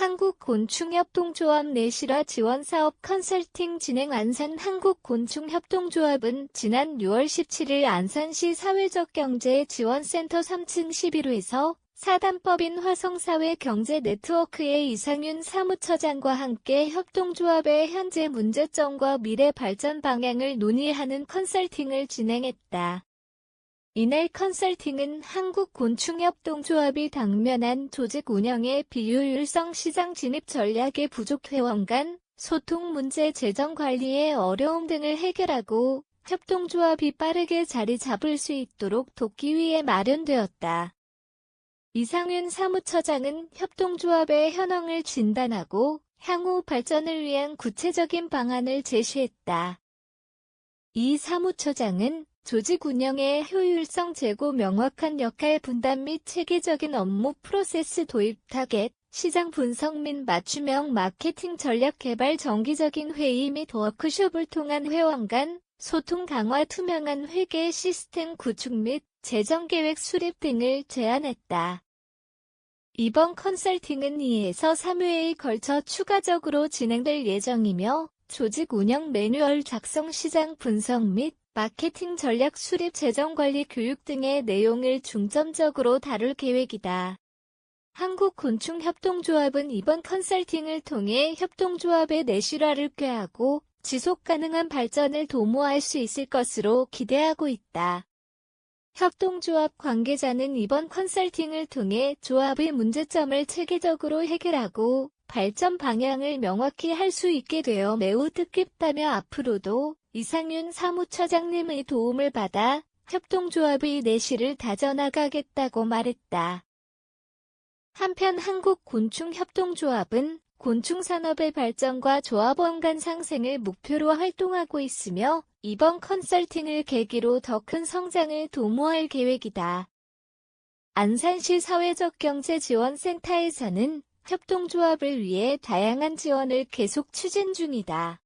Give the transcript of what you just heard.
한국곤충협동조합 내실화 지원사업 컨설팅 진행 안산 한국곤충협동조합은 지난 6월 17일 안산시 사회적경제지원센터 3층 11호에서 사단법인 화성사회 경제 네트워크의 이상윤 사무처장과 함께 협동조합의 현재 문제점과 미래 발전 방향을 논의하는 컨설팅을 진행했다. 이날 컨설팅은 한국곤충협동조합이 당면한 조직 운영의 비효율성 시장 진입 전략의 부족 회원 간 소통 문제 재정 관리의 어려움 등을 해결하고 협동조합이 빠르게 자리 잡을 수 있도록 돕기 위해 마련되었다. 이상윤 사무처장은 협동조합의 현황을 진단하고 향후 발전을 위한 구체적인 방안을 제시했다. 이 사무처장은 조직 운영의 효율성 제고 명확한 역할 분담 및 체계적인 업무 프로세스 도입 타겟, 시장 분석 및 맞춤형 마케팅 전략 개발 정기적인 회의 및 워크숍을 통한 회원 간 소통 강화 투명한 회계 시스템 구축 및 재정 계획 수립 등을 제안했다. 이번 컨설팅은 2에서 3회에 걸쳐 추가적으로 진행될 예정이며 조직 운영 매뉴얼 작성 시장 분석 및 마케팅 전략 수립 재정 관리 교육 등의 내용을 중점적으로 다룰 계획이다. 한국곤충협동조합은 이번 컨설팅을 통해 협동조합의 내실화를 꾀하고 지속 가능한 발전을 도모할 수 있을 것으로 기대하고 있다. 협동조합 관계자는 이번 컨설팅을 통해 조합의 문제점을 체계적으로 해결하고 발전 방향을 명확히 할 수 있게 되어 매우 뜻깊다며 앞으로도 이상윤 사무처장님의 도움을 받아 협동조합의 내실을 다져나가겠다고 말했다. 한편 한국곤충협동조합은 곤충산업의 발전과 조합원 간 상생을 목표로 활동하고 있으며 이번 컨설팅을 계기로 더 큰 성장을 도모할 계획이다. 안산시 사회적경제지원센터에서는 협동조합을 위해 다양한 지원을 계속 추진 중이다.